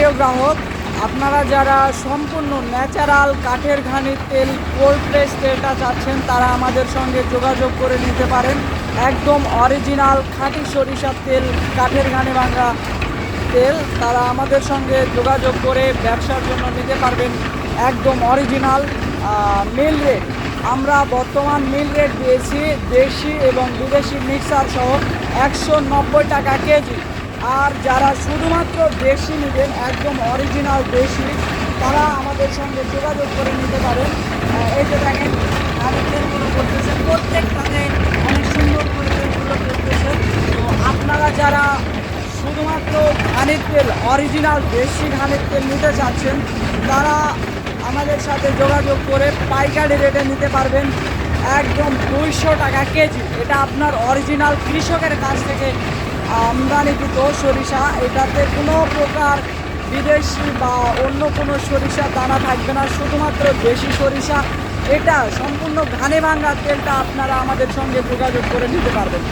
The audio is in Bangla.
প্রিয় গ্রাহক, আপনারা যারা সম্পূর্ণ ন্যাচারাল কাঠের ঘানি তেল কোল্ড প্রেস তেলটা চাচ্ছেন, তারা আমাদের সঙ্গে যোগাযোগ করে নিতে পারেন। একদম অরিজিনাল খাঁটি সরিষার তেল, কাঠের ঘানি ভাঙা তেল, তারা আমাদের সঙ্গে যোগাযোগ করে ব্যবসার জন্য নিতে পারবেন। একদম অরিজিনাল মিল রেট আমরা বর্তমান মিল রেট দিয়েছি দেশি এবং বিদেশি মিক্সার সহ একশো নব্বই টাকা কেজি। আর যারা শুধুমাত্র দেশি নেবেন, একদম অরিজিনাল দেশি, তারা আমাদের সঙ্গে যোগাযোগ করে নিতে পারেন। এই যে দেখেন আমি তেলগুলো করতেছেন প্রত্যেকটাতে অনেক সুন্দর করে তেলগুলো করতেছেন তো আপনারা যারা শুধুমাত্র ধানের তেল অরিজিনাল দেশি ধানের তেল নিতে চাচ্ছেন, তারা আমাদের সাথে যোগাযোগ করে পাইকারি রেটে নিতে পারবেন। একদম দুইশো টাকা কেজি। এটা আপনার অরিজিনাল কৃষকের কাছ থেকে আমদানিকৃত সরিষা, এটাতে কোনো প্রকার বিদেশি বা অন্য কোনো সরিষা দানা থাকবে না, শুধুমাত্র দেশি সরিষা। এটা সম্পূর্ণ ঘানে ভাঙ্গা তেলটা আপনারা আমাদের সঙ্গে যোগাযোগ করে নিতে পারবেন।